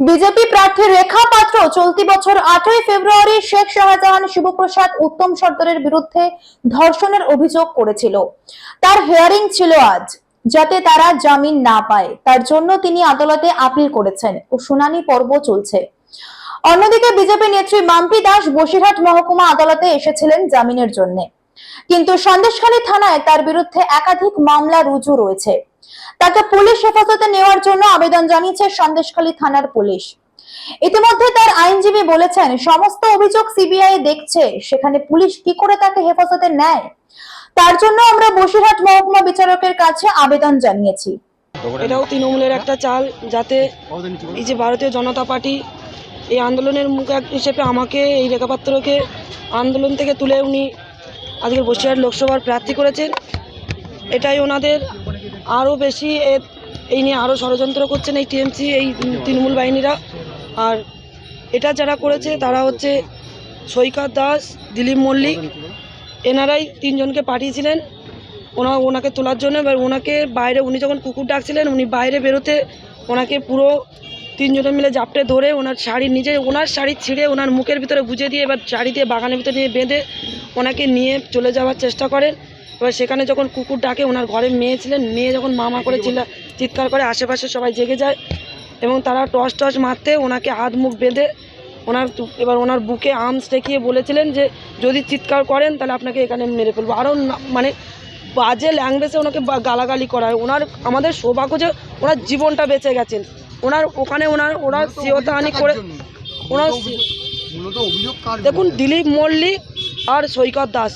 BJP প্রার্থী রেখা পাত্র চলতি বছর আটই ফেব্রুয়ারি শেখ শাহজাহান শিবপ্রসাদ উত্তম সর্দারের বিরুদ্ধে ধর্ষণের অভিযোগ করেছিল। তার হিয়ারিং ছিল আজ, যাতে তারা জামিন না পায়। তার জন্য তিনি আদালতে আপিল করেছেন ও শুনানি পর্ব চলছে। অন্যদিকে বিজেপি নেত্রী মাম্পি দাস বসিরহাট মহকুমা আদালতে এসেছিলেন জামিনের জন্য। কিন্তু সন্দেশখালী থানায় তার বিরুদ্ধে একাধিক মামলা রুজু রয়েছে। তাকে পুলিশ হেফাজতে নেওয়ার জন্য আবেদন জানিয়েছে সন্দেশখালী থানার পুলিশ। ইতিমধ্যে তার আইনজীবী বলেছেন, সমস্ত অভিযোগ সিবিআই দেখছে, সেখানে পুলিশ কি করে তাকে হেফাজতে নেয়? তার জন্য আমরা বসিরহাট মহকুমা বিচারকের কাছে আবেদন জানিয়েছি। এটাও তৃণমূলের একটা চাল, যাতে এই যে ভারতীয় জনতা পার্টি এই আন্দোলনের মুখ হিসেবে আমাকে, এই রেখাপাত্রকে আন্দোলন থেকে তুলে উনি আজকের বসিরহাট লোকসভার প্রার্থী করেছেন। এটাই ওনাদের আরও বেশি এই নিয়ে আরও ষড়যন্ত্র করছেন এই টিএমসি, এই তৃণমূল বাহিনীরা। আর এটা যারা করেছে, তারা হচ্ছে সৈকত দাস, দিলীপ মল্লিক। এনারাই তিনজনকে পাঠিয়েছিলেন। ওনা, ওনাকে তোলার জন্য। এবার ওনাকে বাইরে, উনি যখন কুকুর ডাকছিলেন, উনি বাইরে বেরোতে ওনাকে পুরো তিনজনে মিলে জাপটে ধরে ওনার শাড়ি নিজে, ওনার শাড়ি ছিঁড়ে ওনার মুখের ভিতরে গুজে দিয়ে এবার শাড়ি দিয়ে বাগানের ভিতরে নিয়ে বেঁধে ওনাকে নিয়ে চলে যাওয়ার চেষ্টা করেন। এবার সেখানে যখন কুকুর ডাকে ওনার ঘরে মেয়ে ছিলেন মেয়ে যখন মামা করে চিল্লা চিৎকার করে আশেপাশে সবাই জেগে যায় এবং তারা টস টস মারতে ওনাকে হাত মুখ বেঁধে ওনার এবার ওনার বুকে আর্মস রেখিয়ে বলেছিলেন যে যদি চিৎকার করেন তাহলে আপনাকে এখানে মেরে ফেলব। আরও না- মানে বাজে ল্যাঙ্গুয়েজে ওনাকে গালাগালি করা হয়। ওনার আমাদের সৌভাগ্য যে ওনার জীবনটা বেঁচে গেছেন। ওনার ওখানে ওনার ওরা সিহতাহানি করে ওনার দেখুন দিলীপ মল্লিক আর সৈকত দাস।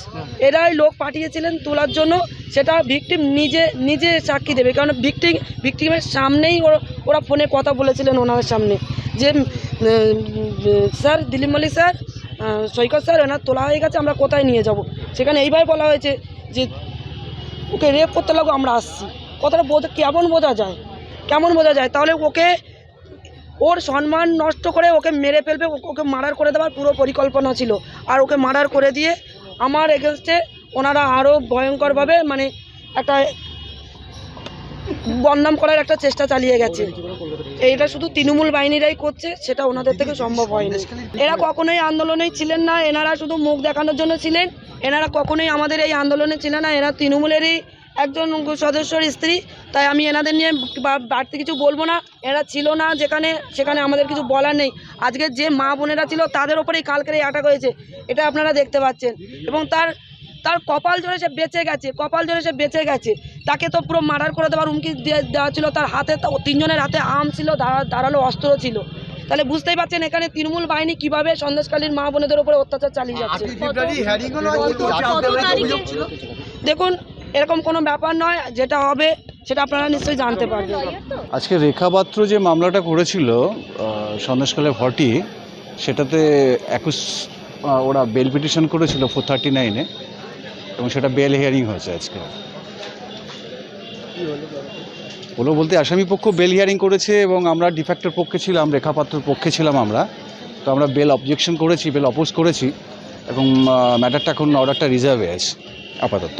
এরাই লোক পাঠিয়েছিলেন তোলার জন্য। সেটা ভিকটিম নিজে নিজে সাক্ষী দেবে। কারণ ভিকটিম ভিকটিমের সামনেই ওরা ফোনে কথা বলেছিলেন ওনার সামনে। যে sir, Dilip Mallick sir Saikat sir ওনার তোলা হয়ে গেছে, আমরা কোথায় নিয়ে যাব? সেখানে এইবার বলা হয়েছে যে, ওকে রেপ করতে লাগো, আমরা আসছি। কথাটা বোঝা, কেমন বোঝা যায়? কেমন বোঝা যায়? তাহলে ওকে ওর সম্মান নষ্ট করে ওকে মেরে ফেলবে ওকে মার্ডার করে দেওয়ার পুরো পরিকল্পনা ছিল। আর ওকে মার্ডার করে দিয়ে আমার এগেনস্টে ওনারা আরও ভয়ঙ্করভাবে মানে একটা বদনাম করার একটা চেষ্টা চালিয়ে গেছে। এইটা শুধু তৃণমূল বাহিনীরাই করছে, সেটা ওনাদের থেকে সম্ভব হয়নি। এরা কখনোই আন্দোলনেই ছিলেন না, এনারা শুধু মুখ দেখানোর জন্য ছিলেন, এনারা কখনোই আমাদের এই আন্দোলনে ছিলেন না, এরা তৃণমূলেরই একজন সদস্যর স্ত্রী তাই আমি এনাদের নিয়ে বা- বাড়তি কিছু বলব না। এরা ছিল না যেখানে সেখানে আমাদের কিছু বলার নেই। আজকে যে মা বোনেরা ছিল তাদের ওপরেই কালকের এই অ্যাটাক হয়েছে। এটা আপনারা দেখতে পাচ্ছেন। এবং তার তার কপাল জোরে সে বেঁচে গেছে কপাল জোরে সে বেঁচে গেছে। তাকে তো পুরো মার্ডার করে দেওয়ার হুমকি দিয়ে- দেওয়া ছিল। তার হাতে তো তিনজনের হাতে আম ছিল ধারা- ধারালো অস্ত্র ছিল। তাহলে বুঝতেই পারছেন এখানে তৃণমূল বাহিনী কীভাবে সন্দেশকালীন মা বোনেদের উপরে অত্যাচার চালিয়ে যাচ্ছে। দেখুন এরকম কোনো ব্যাপার নয়, যেটা হবে সেটা আপনারা নিশ্চয়ই জানতে পারবেন। আজকে রেখা পাত্র যে মামলাটা করেছিল সন্দেশকালে ভটি সেটাতে একুশ ওরা বেল পিটিশন করেছিল ফোর থার্টি নাইনে এবং সেটা বেল হিয়ারিং হয়েছে আজকে। হলো বলতে আসামি পক্ষ বেল হিয়ারিং করেছে এবং আমরা ডিফ্যাক্টর পক্ষে ছিলাম, রেখা পাত্রর পক্ষে ছিলাম আমরা। তো আমরা বেল অবজেকশন করেছি, বেল অপোজ করেছি, এবং ম্যাটারটা এখন অর্ডারটা রিজার্ভে আছে, আপাতত।